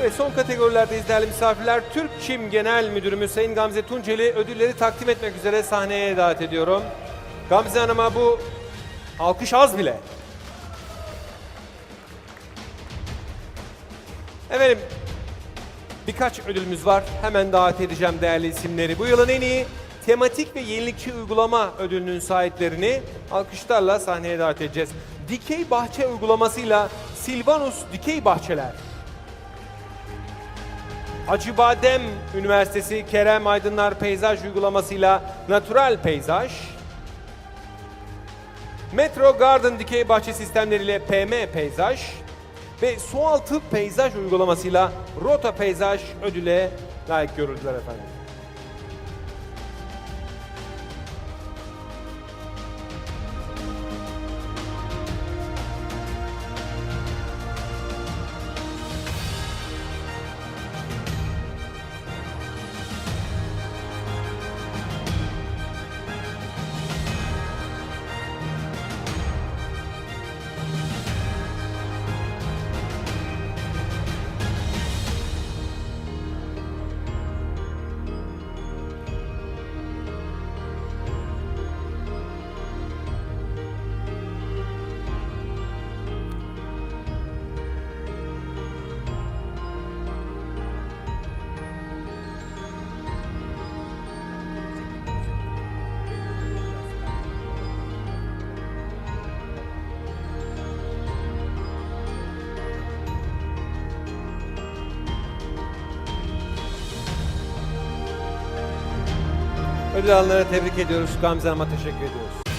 Evet son kategorilerde değerli misafirler Türk Çim Genel Müdürümüz Sayın Gamze Tunceli ödülleri takdim etmek üzere sahneye davet ediyorum. Gamze Hanım'a bu alkış az bile. Efendim birkaç ödülümüz var. Hemen davet edeceğim değerli isimleri. Bu yılın en iyi tematik ve yenilikçi uygulama ödülünün sahiplerini alkışlarla sahneye davet edeceğiz. Dikey bahçe uygulamasıyla Silvanus Dikey Bahçeler. Acıbadem Üniversitesi Kerem Aydınlar Peyzaj uygulamasıyla Natural Peyzaj. Metro Garden Dikey Bahçe sistemleriyle PM Peyzaj ve sualtı peyzaj uygulamasıyla Rota Peyzaj ödüle layık görüldüler efendim. Ödül alanlara tebrik ediyoruz. Gamze Hanım'a teşekkür ediyoruz.